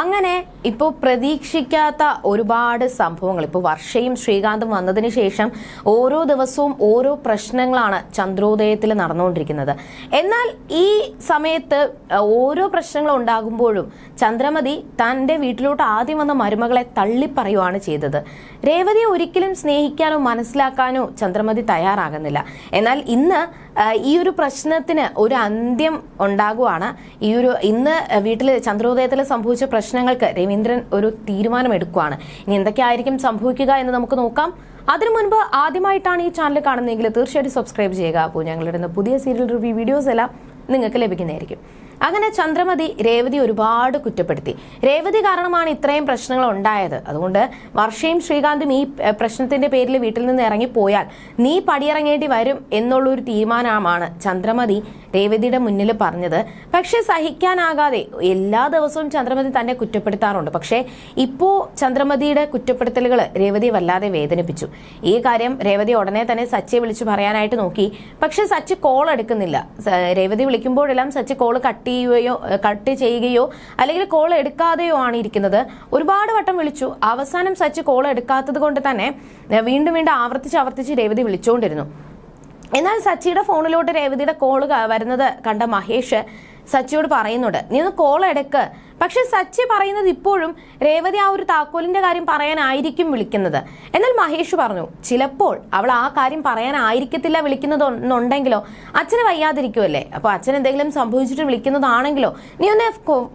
അങ്ങനെ ഇപ്പോൾ പ്രതീക്ഷിക്കാത്ത ഒരുപാട് സംഭവങ്ങൾ. ഇപ്പോൾ വർഷയും ശ്രീകാന്തും വന്നതിന് ശേഷം ഓരോ ദിവസവും ഓരോ പ്രശ്നങ്ങളാണ് ചന്ദ്രോദയത്തിൽ നടന്നുകൊണ്ടിരിക്കുന്നത്. എന്നാൽ ഈ സമയത്ത് ഓരോ പ്രശ്നങ്ങളും ഉണ്ടാകുമ്പോഴും ചന്ദ്രമതി തന്റെ വീട്ടിലോട്ട് ആദ്യം വന്ന മരുമകളെ തള്ളിപ്പറയുവാണ് ചെയ്തത്. രേവതിയെ ഒരിക്കലും സ്നേഹിക്കാനോ മനസ്സിലാക്കാനോ ചന്ദ്രമതി തയ്യാറാകുന്നില്ല. എന്നാൽ ഇന്ന് ഈ ഒരു പ്രശ്നത്തിന് ഒരു അന്ത്യം ഉണ്ടാകുവാണ്. ഈ ഒരു ഇന്ന് വീട്ടിൽ ചന്ദ്രോദയത്തിൽ സംഭവിച്ച പ്രശ്നങ്ങൾക്ക് രവീന്ദ്രൻ ഒരു തീരുമാനമെടുക്കുകയാണ് ഇനി എന്തൊക്കെയായിരിക്കും സംഭവിക്കുക എന്ന് നമുക്ക് നോക്കാം. അതിനു മുൻപ് ആദ്യമായിട്ടാണ് ഈ ചാനൽ കാണുന്നതെങ്കിൽ തീർച്ചയായിട്ടും സബ്സ്ക്രൈബ് ചെയ്യുക. അപ്പോൾ ഞങ്ങളുടെ പുതിയ സീരിയൽ റിവ്യൂ വീഡിയോസ് എല്ലാം നിങ്ങൾക്ക് ലഭിക്കുന്നതായിരിക്കും. അങ്ങനെ ചന്ദ്രമതി രേവതി ഒരുപാട് കുറ്റപ്പെടുത്തി. രേവതി കാരണമാണ് ഇത്രയും പ്രശ്നങ്ങൾ ഉണ്ടായത്. അതുകൊണ്ട് വർഷയും ശ്രീകാന്തും ഈ പ്രശ്നത്തിന്റെ പേരിൽ വീട്ടിൽ നിന്ന് ഇറങ്ങിപ്പോയാൽ നീ പടിയിറങ്ങേണ്ടി വരും എന്നുള്ളൊരു തീരുമാനമാണ് ചന്ദ്രമതി രേവതിയുടെ മുന്നിൽ പറഞ്ഞത്. പക്ഷെ സഹിക്കാനാകാതെ എല്ലാ ദിവസവും ചന്ദ്രമതി തന്നെ കുറ്റപ്പെടുത്താറുണ്ട്. പക്ഷേ ഇപ്പോൾ ചന്ദ്രമതിയുടെ കുറ്റപ്പെടുത്തലുകൾ രേവതി വല്ലാതെ വേദനിപ്പിച്ചു. ഈ കാര്യം രേവതി ഉടനെ തന്നെ സച്ചിയെ വിളിച്ചു പറയാനായിട്ട് നോക്കി. പക്ഷെ സച്ചി കോൾ എടുക്കുന്നില്ല. രേവതി വിളിക്കുമ്പോഴെല്ലാം സച്ചി കോൾ കട്ട് ചെയ്യുകയോ കട്ട് ചെയ്യുകയോ അല്ലെങ്കിൽ കോൾ എടുക്കാതെയോ ആണ് ഇരിക്കുന്നത് ഒരുപാട് വട്ടം വിളിച്ചു. അവസാനം സച്ച് കോൾ എടുക്കാത്തത് കൊണ്ട് തന്നെ വീണ്ടും വീണ്ടും ആവർത്തിച്ച് ആവർത്തിച്ച് രേവതി വിളിച്ചുകൊണ്ടിരുന്നു എന്നാൽ സച്ചിയുടെ ഫോണിലോട്ട് രേവതിയുടെ കോൾ വരുന്നത് കണ്ട മഹേഷ് സച്ചിയോട് പറയുന്നുണ്ട് നീ ഒന്ന് കോൾ എടുക്ക്. പക്ഷെ സച്ചി പറയുന്നത് ഇപ്പോഴും രേവതി ആ ഒരു താക്കോലിന്റെ കാര്യം പറയാനായിരിക്കും വിളിക്കുന്നത്. എന്നാൽ മഹേഷ് പറഞ്ഞു ചിലപ്പോൾ അവൾ ആ കാര്യം പറയാനായിരിക്കത്തില്ല വിളിക്കുന്നത് എന്നുണ്ടെങ്കിലോ അച്ഛന് വയ്യാതിരിക്കുമല്ലേ അപ്പൊ അച്ഛൻ എന്തെങ്കിലും സംഭവിച്ചിട്ട് വിളിക്കുന്നതാണെങ്കിലോ? നീ ഒന്ന്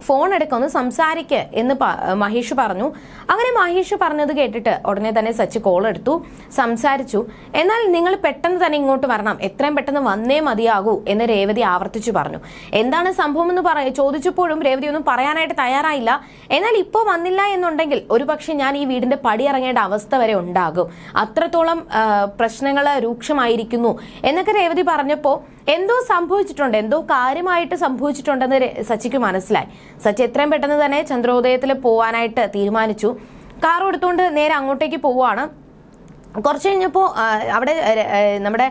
ഫോൺ എടുക്ക ഒന്ന് സംസാരിക്ക് എന്ന് മഹേഷ് പറഞ്ഞു. അങ്ങനെ മഹേഷ് പറഞ്ഞത് കേട്ടിട്ട് ഉടനെ തന്നെ സച്ചി കോൾ എടുത്തു സംസാരിച്ചു. എന്നാൽ നിങ്ങൾ പെട്ടെന്ന് തന്നെ ഇങ്ങോട്ട് വരണം. എത്രയും പെട്ടെന്ന് വന്നേ മതിയാകൂ എന്ന് രേവതി ആവർത്തിച്ചു പറഞ്ഞു. എന്താണ് സംഭവം എന്ന് പറ ചോദിച്ചപ്പോഴും രേവതി ഒന്നും പറയാനായിട്ട് തയ്യാറായില്ല. എന്നാൽ ഇപ്പോൾ വന്നില്ല എന്നുണ്ടെങ്കിൽ ഒരുപക്ഷെ ഞാൻ ഈ വീടിന്റെ പടി ഇറങ്ങേണ്ട അവസ്ഥ വരെ ഉണ്ടാകും. അത്രത്തോളം പ്രശ്നങ്ങൾ രൂക്ഷമായിരിക്കുന്നു. എന്നൊക്കെ രേവതി പറഞ്ഞപ്പോൾ എന്തോ സംഭവിച്ചിട്ടുണ്ട്. എന്തോ കാര്യമായിട്ട് സംഭവിച്ചിട്ടുണ്ടെന്ന് സച്ചിക്ക് മനസ്സിലായി. സച്ചി എത്രയും പെട്ടെന്ന് തന്നെ ചന്ദ്രോദയത്തിൽ പോവാനായിട്ട് തീരുമാനിച്ചു. കാർ എടുത്തുകൊണ്ട് നേരെ അങ്ങോട്ടേക്ക് പോവുകയാണ് കുറച്ച് കഴിഞ്ഞപ്പോൾ അവിടെ നമ്മുടെ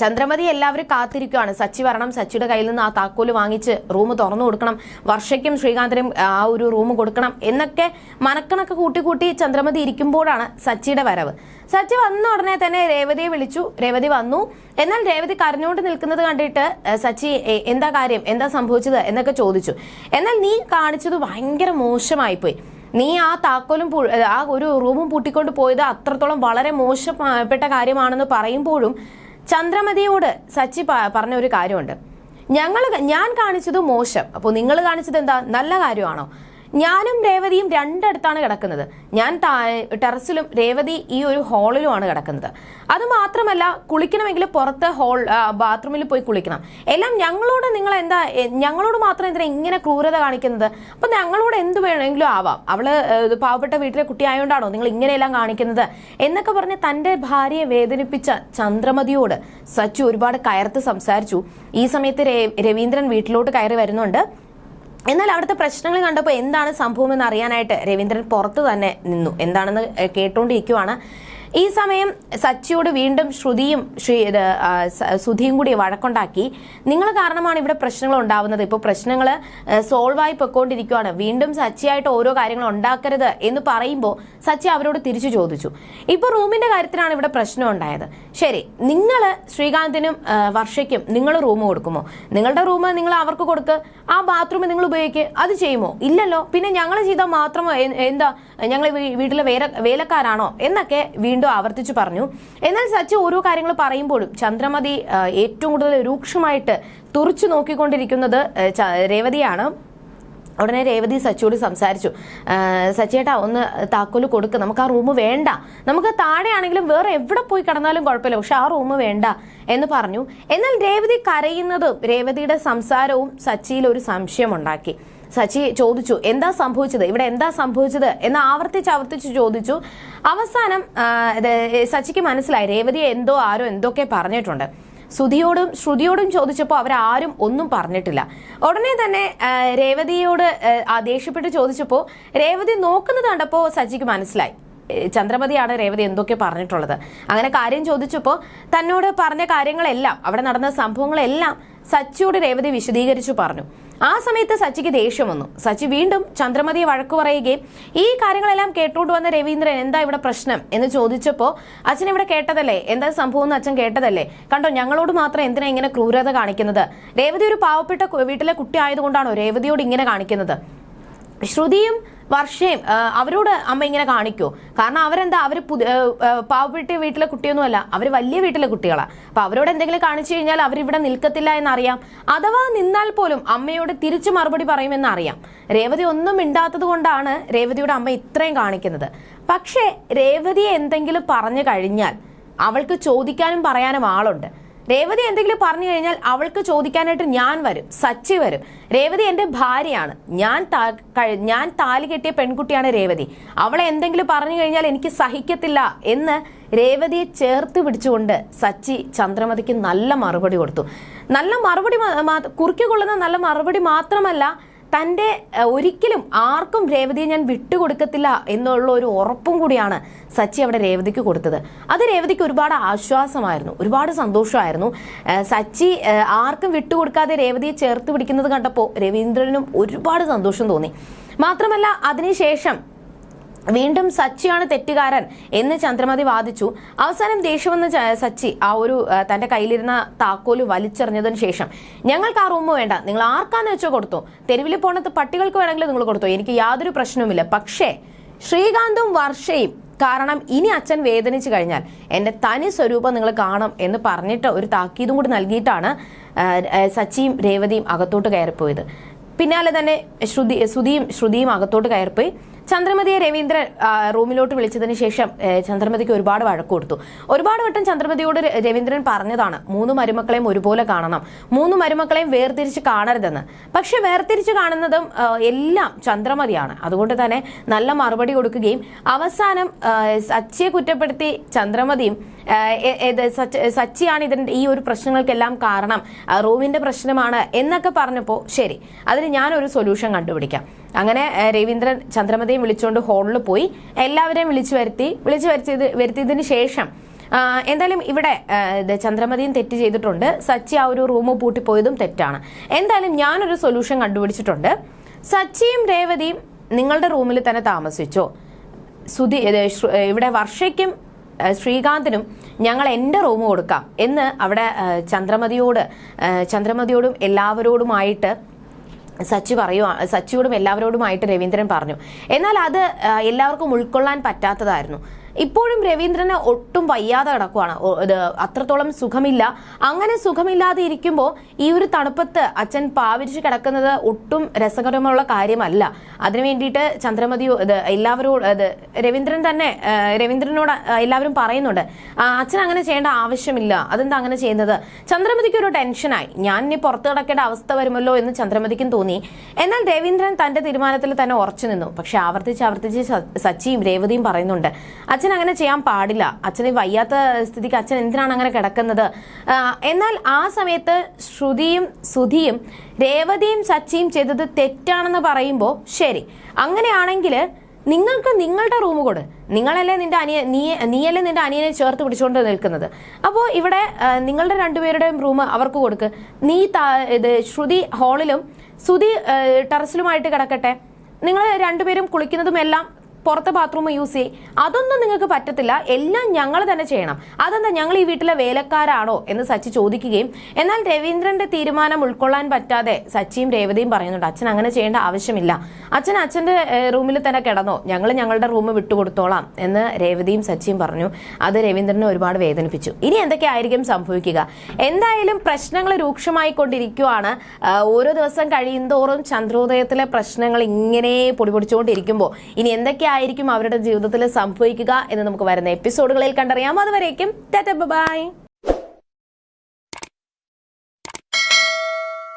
ചന്ദ്രമതി എല്ലാവരും കാത്തിരിക്കുകയാണ് സച്ചി വരണം സച്ചിയുടെ കയ്യിൽ നിന്ന് ആ താക്കോൽ വാങ്ങിച്ച് റൂം തുറന്നു കൊടുക്കണം. വർഷയ്ക്കും ശ്രീകാന്തിനും ആ ഒരു റൂം കൊടുക്കണം എന്നൊക്കെ മനക്കണക്ക് കൂട്ടി കൂട്ടി ചന്ദ്രമതി ഇരിക്കുമ്പോഴാണ് സച്ചിയുടെ വരവ്. സച്ചി വന്ന ഉടനെ തന്നെ രേവതിയെ വിളിച്ചു. രേവതി വന്നു. എന്നാൽ രേവതി കരഞ്ഞുകൊണ്ട് നിൽക്കുന്നത് കണ്ടിട്ട് സച്ചി എന്താ കാര്യം? എന്താ സംഭവിച്ചത്? എന്നൊക്കെ ചോദിച്ചു. എന്നാൽ നീ കാണിച്ചത് ഭയങ്കര മോശമായിപ്പോയി. നീ ആ താക്കോലും ആ ഒരു റൂമും പൂട്ടിക്കൊണ്ട് പോയത് അത്രത്തോളം വളരെ മോശപ്പെട്ട കാര്യമാണെന്ന് പറയുമ്പോഴും ചന്ദ്രമതിയോട് സച്ചി പറഞ്ഞ ഒരു കാര്യമുണ്ട്. ഞങ്ങൾ ഞാൻ കാണിച്ചത് മോശം. അപ്പോൾ നിങ്ങൾ കാണിച്ചത് എന്താ? നല്ല കാര്യമാണോ? ഞാനും രേവതിയും രണ്ടിടത്താണ് കിടക്കുന്നത്. ഞാൻ ടെറസിലും രേവതി ഈ ഒരു ഹാളിലുമാണ് കിടക്കുന്നത്. അത് മാത്രമല്ല കുളിക്കണമെങ്കിൽ പുറത്ത് ഹോൾ ബാത്റൂമിൽ പോയി കുളിക്കണം. എല്ലാം ഞങ്ങളോട് നിങ്ങൾ എന്താ ഞങ്ങളോട് മാത്രം എന്തിനാ ഇങ്ങനെ ക്രൂരത കാണിക്കുന്നത്? അപ്പൊ ഞങ്ങളോട് എന്ത് വേണമെങ്കിലും ആവാം. അവൾ പാവപ്പെട്ട വീട്ടിലെ കുട്ടിയായോണ്ടാണോ നിങ്ങൾ ഇങ്ങനെയെല്ലാം കാണിക്കുന്നത്? എന്നൊക്കെ പറഞ്ഞ് തന്റെ ഭാര്യയെ വേദനിപ്പിച്ച ചന്ദ്രമതിയോട് സച്ചു ഒരുപാട് കയർത്ത് സംസാരിച്ചു. ഈ സമയത്ത് രവീന്ദ്രൻ വീട്ടിലോട്ട് കയറി വരുന്നുണ്ട്. എന്നാൽ അവിടുത്തെ പ്രശ്നങ്ങൾ കണ്ടപ്പോൾ എന്താണ് സംഭവം എന്ന് അറിയാനായിട്ട് രവീന്ദ്രൻ പുറത്ത് തന്നെ നിന്നു. എന്താണെന്ന് കേട്ടുകൊണ്ടിരിക്കുവാണ് ഈ സമയം സച്ചിയോട് വീണ്ടും ശ്രുതിയും സുധിയും കൂടി വഴക്കുണ്ടാക്കി. നിങ്ങൾ കാരണമാണ് ഇവിടെ പ്രശ്നങ്ങൾ ഉണ്ടാവുന്നത്. ഇപ്പോൾ പ്രശ്നങ്ങൾ സോൾവ് ആയി പൊയ്ക്കൊണ്ടിരിക്കുവാണ്. വീണ്ടും സച്ചിയായിട്ട് ഓരോ കാര്യങ്ങൾ ഉണ്ടാക്കരുത് എന്ന് പറയുമ്പോൾ സച്ചി അവരോട് തിരിച്ചു ചോദിച്ചു. ഇപ്പോൾ റൂമിന്റെ കാര്യത്തിലാണ് ഇവിടെ പ്രശ്നം ഉണ്ടായത്. ശരി നിങ്ങൾ ശ്രീകാന്തിനും വർഷയ്ക്കും നിങ്ങൾ റൂം കൊടുക്കുമോ? നിങ്ങളുടെ റൂം നിങ്ങൾ അവർക്ക് കൊടുക്കുക ആ ബാത്റൂം നിങ്ങൾ ഉപയോഗിക്കുക അത് ചെയ്യുമോ? ഇല്ലല്ലോ. പിന്നെ ഞങ്ങൾ ചെയ്താൽ മാത്രമോ? എന്താ? ഞങ്ങൾ വീട്ടിലെ വേല വേലക്കാരാണോ എന്നൊക്കെ വീണ്ടും ആവർത്തിച്ചു പറഞ്ഞു. എന്നാൽ സച്ചി ഓരോ കാര്യങ്ങൾ പറയുമ്പോഴും ചന്ദ്രമതി ഏറ്റവും കൂടുതൽ രൂക്ഷമായിട്ട് തുറച്ചു നോക്കിക്കൊണ്ടിരിക്കുന്നത് രേവതിയാണ്. ഉടനെ രേവതി സച്ചിയോട് സംസാരിച്ചു. സച്ചേട്ടാ ഒന്ന് താക്കോൽ കൊടുക്ക്. നമുക്ക് ആ റൂം വേണ്ട. നമുക്ക് താഴെയാണെങ്കിലും വേറെ എവിടെ പോയി കിടന്നാലും കുഴപ്പമില്ല. പക്ഷെ ആ റൂം വേണ്ട എന്ന് പറഞ്ഞു. എന്നാൽ രേവതി കരയുന്നതും രേവതിയുടെ സംസാരവും സച്ചിയിൽ ഒരു സംശയമുണ്ടാക്കി സച്ചി ചോദിച്ചു എന്താ സംഭവിച്ചത്? ഇവിടെ എന്താ സംഭവിച്ചത്? എന്ന് ആവർത്തിച്ച് ആവർത്തിച്ച് ചോദിച്ചു. അവസാനം സച്ചിക്ക് മനസ്സിലായി. രേവതിയെ എന്തോ ആരോ എന്തൊക്കെ പറഞ്ഞിട്ടുണ്ട്. സുധിയോടും ശ്രുതിയോടും ചോദിച്ചപ്പോൾ അവരാരും ഒന്നും പറഞ്ഞിട്ടില്ല. ഉടനെ തന്നെ രേവതിയോട് ദേഷ്യപ്പെട്ട് ചോദിച്ചപ്പോൾ രേവതി നോക്കുന്നത് കണ്ടപ്പോൾ സച്ചിക്ക് മനസ്സിലായി. ചന്ദ്രമതിയാണ് രേവതി എന്തൊക്കെ പറഞ്ഞിട്ടുള്ളത്. അങ്ങനെ കാര്യം ചോദിച്ചപ്പോൾ തന്നോട് പറഞ്ഞ കാര്യങ്ങളെല്ലാം അവിടെ നടന്ന സംഭവങ്ങളെല്ലാം സച്ചിയോട് രേവതി വിശദീകരിച്ചു പറഞ്ഞു. ആ സമയത്ത് സച്ചിക്ക് ദേഷ്യം വന്നു. സച്ചി വീണ്ടും ചന്ദ്രമതിയെ വഴക്കു പറയുകയും ഈ കാര്യങ്ങളെല്ലാം കേട്ടോണ്ട് വന്ന രവീന്ദ്രൻ എന്താ ഇവിടെ പ്രശ്നം? എന്ന് ചോദിച്ചപ്പോ അച്ഛൻ ഇവിടെ കേട്ടതല്ലേ? എന്താ സംഭവം എന്ന് അച്ഛൻ കേട്ടതല്ലേ? കണ്ടോ ഞങ്ങളോട് മാത്രം എന്തിനാ ഇങ്ങനെ ക്രൂരത കാണിക്കുന്നത്? രേവതി ഒരു പാവപ്പെട്ട വീട്ടിലെ കുട്ടി ആയതുകൊണ്ടാണോ രേവതിയോട് ഇങ്ങനെ കാണിക്കുന്നത്? ശ്രുതിയും വർഷയും അവരോട് അമ്മ ഇങ്ങനെ കാണിക്കോ. കാരണം അവരെന്താ അവർ പാവപ്പെട്ട വീട്ടിലെ കുട്ടിയൊന്നുമല്ല അവർ വലിയ വീട്ടിലെ കുട്ടികളാണ് അപ്പൊ അവരോട് എന്തെങ്കിലും കാണിച്ചു കഴിഞ്ഞാൽ അവരിവിടെ നിൽക്കത്തില്ല എന്നറിയാം. അഥവാ നിന്നാൽ പോലും അമ്മയോട് തിരിച്ചു മറുപടി പറയുമെന്ന് അറിയാം രേവതി ഒന്നും മിണ്ടാത്തത് കൊണ്ടാണ് രേവതിയുടെ അമ്മ ഇത്രയും കാണിക്കുന്നത്. പക്ഷേ രേവതിയെ എന്തെങ്കിലും പറഞ്ഞു കഴിഞ്ഞാൽ അവൾക്ക് ചോദിക്കാനും പറയാനും ആളുണ്ട്. രേവതി എന്തെങ്കിലും പറഞ്ഞു കഴിഞ്ഞാൽ അവൾക്ക് ചോദിക്കാനായിട്ട് ഞാൻ വരും സച്ചി വരും. രേവതി എന്റെ ഭാര്യയാണ്. ഞാൻ ഞാൻ താലി കെട്ടിയ പെൺകുട്ടിയാണ് രേവതി. അവളെ എന്തെങ്കിലും പറഞ്ഞു കഴിഞ്ഞാൽ എനിക്ക് സഹിക്കത്തില്ല എന്ന് രേവതിയെ ചേർത്ത് പിടിച്ചുകൊണ്ട് സച്ചി ചന്ദ്രമതിക്ക് നല്ല മറുപടി കൊടുത്തു. നല്ല മറുപടി കുറുക്കി കൊള്ളുന്ന നല്ല മറുപടി മാത്രമല്ല തന്റെ ഒരിക്കലും ആർക്കും രേവതിയെ ഞാൻ വിട്ടുകൊടുക്കത്തില്ല എന്നുള്ള ഒരു ഉറപ്പും കൂടിയാണ് സച്ചി അവിടെ രേവതിക്ക് കൊടുത്തത്. അത് രേവതിക്ക് ഒരുപാട് ആശ്വാസമായിരുന്നു ഒരുപാട് സന്തോഷമായിരുന്നു. സച്ചി ആർക്കും വിട്ടുകൊടുക്കാതെ രേവതിയെ ചേർത്ത് പിടിക്കുന്നത് കണ്ടപ്പോൾ രവീന്ദ്രനും ഒരുപാട് സന്തോഷം തോന്നി. മാത്രമല്ല അതിനുശേഷം വീണ്ടും സച്ചിയാണ് തെറ്റുകാരൻ എന്ന് ചന്ദ്രമതി വാദിച്ചു. അവസാനം ദേഷ്യമെന്ന് വന്ന സച്ചി ആ ഒരു തന്റെ കയ്യിലിരുന്ന താക്കോൽ വലിച്ചെറിഞ്ഞതിന് ശേഷം ഞങ്ങൾക്ക് ആ റൂം വേണ്ട. നിങ്ങൾ ആർക്കാന്ന് വെച്ചോ കൊടുത്തു? തെരുവിൽ പോണത് പട്ടികൾക്ക് വേണമെങ്കിൽ നിങ്ങൾ കൊടുത്തു? എനിക്ക് യാതൊരു പ്രശ്നവുമില്ല. പക്ഷേ ശ്രീകാന്തും വർഷയും കാരണം ഇനി അച്ഛൻ വേദനിച്ചു കഴിഞ്ഞാൽ എന്റെ തനി സ്വരൂപം നിങ്ങൾ കാണും എന്ന് പറഞ്ഞിട്ട് ഒരു താക്കീതും കൂടി നൽകിയിട്ടാണ് സച്ചിയും രേവതിയും അകത്തോട്ട് കയറിപ്പോയത്. പിന്നാലെ തന്നെ ശ്രുതി ശ്രുതിയും ശ്രുതിയും അകത്തോട്ട് കയറിപ്പോയി. ചന്ദ്രമതിയെ രവീന്ദ്രൻ റൂമിലോട്ട് വിളിച്ചതിന് ശേഷം ചന്ദ്രമതിക്ക് ഒരുപാട് വഴക്ക് കൊടുത്തു. ഒരുപാട് വട്ടം ചന്ദ്രമതിയോട് രവീന്ദ്രൻ പറഞ്ഞതാണ് മൂന്ന് മരുമക്കളെയും ഒരുപോലെ കാണണം. മൂന്ന് മരുമക്കളെയും വേർതിരിച്ച് കാണരുതെന്ന്. പക്ഷെ വേർതിരിച്ച് കാണുന്നതും എല്ലാം ചന്ദ്രമതിയാണ്. അതുകൊണ്ട് തന്നെ നല്ല മറുപടി കൊടുക്കുകയും അവസാനം സച്ചിയെ കുറ്റപ്പെടുത്തി ചന്ദ്രമതിയും സച്ചിയാണ് ഇതിന്റെ ഈ ഒരു പ്രശ്നങ്ങൾക്കെല്ലാം കാരണം റൂമിന്റെ പ്രശ്നമാണ് എന്നൊക്കെ പറഞ്ഞപ്പോൾ ശരി അതിന് ഞാനൊരു സൊല്യൂഷൻ കണ്ടുപിടിക്കാം. അങ്ങനെ രവീന്ദ്രൻ ചന്ദ്രമതിയും വിളിച്ചുകൊണ്ട് ഹോളിൽ പോയി. എല്ലാവരെയും വിളിച്ചു വരുത്തി വിളിച്ചു വരുത്തിയത് വരുത്തിയതിന് ശേഷം എന്തായാലും ഇവിടെ ചന്ദ്രമതിയും തെറ്റ് ചെയ്തിട്ടുണ്ട്. സച്ചി ആ ഒരു റൂം പൂട്ടിപ്പോയതും തെറ്റാണ്. എന്തായാലും ഞാനൊരു സൊല്യൂഷൻ കണ്ടുപിടിച്ചിട്ടുണ്ട്. സച്ചിയും രേവതിയും നിങ്ങളുടെ റൂമിൽ തന്നെ താമസിച്ചോ. സുധി ഇവിടെ വർഷയ്ക്കും ശ്രീകാന്തിനും ഞങ്ങൾ എന്റെ റൂം കൊടുക്കാം എന്ന് അവിടെ ചന്ദ്രമതിയോട് ചന്ദ്രമതിയോടും എല്ലാവരോടുമായിട്ട് സച്ചി പറയുവാ സച്ചുവോടും എല്ലാവരോടുമായിട്ട് രവീന്ദ്രൻ പറഞ്ഞു. എന്നാൽ അത് എല്ലാവർക്കും ഉൾക്കൊള്ളാൻ പറ്റാത്തതായിരുന്നു. ഇപ്പോഴും രവീന്ദ്രന് ഒട്ടും വയ്യാതെ കിടക്കുവാണ്. അത്രത്തോളം സുഖമില്ല. അങ്ങനെ സുഖമില്ലാതെ ഇരിക്കുമ്പോൾ ഈ ഒരു തണുപ്പത്ത് അച്ഛൻ പാവിരിച്ച് കിടക്കുന്നത് ഒട്ടും രസകരമുള്ള കാര്യമല്ല. അതിനു വേണ്ടിയിട്ട് ചന്ദ്രമതിയോ ഇത് എല്ലാവരോട് ഇത് രവീന്ദ്രൻ തന്നെ രവീന്ദ്രനോട് എല്ലാവരും പറയുന്നുണ്ട്. അച്ഛൻ അങ്ങനെ ചെയ്യേണ്ട ആവശ്യമില്ല. അതെന്താ അങ്ങനെ ചെയ്യുന്നത്? ചന്ദ്രമതിക്ക് ഒരു ടെൻഷനായി. ഞാൻ ഇനി പുറത്ത് കിടക്കേണ്ട അവസ്ഥ വരുമല്ലോ എന്ന് ചന്ദ്രമതിക്കും തോന്നി. എന്നാൽ രവീന്ദ്രൻ തന്റെ തീരുമാനത്തിൽ തന്നെ ഉറച്ചു നിന്നു. പക്ഷെ ആവർത്തിച്ച് ആവർത്തിച്ച് സച്ചിയും രേവതിയും പറയുന്നുണ്ട്. അച്ഛൻ അങ്ങനെ ചെയ്യാൻ പാടില്ല. അച്ഛന് വയ്യാത്ത സ്ഥിതിക്ക് അച്ഛൻ എന്തിനാണ് അങ്ങനെ കിടക്കുന്നത്? എന്നാൽ ആ സമയത്ത് ശ്രുതിയും സുധിയും രേവതിയും സച്ചിയും ചെയ്തത് തെറ്റാണെന്ന് പറയുമ്പോൾ ശരി. അങ്ങനെയാണെങ്കിൽ നിങ്ങൾക്ക് നിങ്ങളുടെ റൂം കൊടു. നിങ്ങളല്ലേ നിന്റെ അനിയ നീ നീയല്ലേ നിന്റെ അനിയനെ ചേർത്ത് പിടിച്ചുകൊണ്ട് നിൽക്കുന്നത്. അപ്പോൾ ഇവിടെ നിങ്ങളുടെ രണ്ടുപേരുടെയും റൂം അവർക്ക് കൊടുക്ക്. നീ ഇത് ശ്രുതി ഹാളിലും സുധി ടെറസിലുമായിട്ട് കിടക്കട്ടെ. നിങ്ങൾ രണ്ടുപേരും കുളിക്കുന്നതും എല്ലാം പുറത്തെ ബാത്റൂം യൂസ് ചെയ്യും. അതൊന്നും നിങ്ങൾക്ക് പറ്റത്തില്ല. എല്ലാം ഞങ്ങൾ തന്നെ ചെയ്യണം. അതെന്താ ഞങ്ങൾ ഈ വീട്ടിലെ വേലക്കാരാണോ എന്ന് സച്ചി ചോദിക്കുകയും എന്നാൽ രവീന്ദ്രന്റെ തീരുമാനം ഉൾക്കൊള്ളാൻ പറ്റാതെ സച്ചിയും രേവതിയും പറയുന്നുണ്ട് അച്ഛൻ അങ്ങനെ ചെയ്യേണ്ട ആവശ്യമില്ല. അച്ഛൻ അച്ഛന്റെ റൂമിൽ തന്നെ കിടന്നോ. ഞങ്ങൾ ഞങ്ങളുടെ റൂം വിട്ടുകൊടുത്തോളാം എന്ന് രേവതിയും സച്ചിയും പറഞ്ഞു. അത് രവീന്ദ്രനെ ഒരുപാട് വേദനിപ്പിച്ചു. ഇനി എന്തൊക്കെയായിരിക്കും സംഭവിക്കുക? എന്തായാലും പ്രശ്നങ്ങൾ രൂക്ഷമായിക്കൊണ്ടിരിക്കുവാണ് കൊണ്ടിരിക്കുവാണ്. ഓരോ ദിവസം കഴിയുന്തോറും ചന്ദ്രോദയത്തിലെ പ്രശ്നങ്ങൾ ഇങ്ങനെ പൊടിപൊടിച്ചുകൊണ്ടിരിക്കുമ്പോൾ ഇനി എന്തൊക്കെയായിരിക്കും അവരുടെ ജീവിതത്തിൽ സംഭവിക്കുക എന്ന് നമുക്ക് വരുന്ന എപ്പിസോഡുകളിൽ കണ്ടറിയാം. അതുവരേക്കും ടാറ്റ ബൈ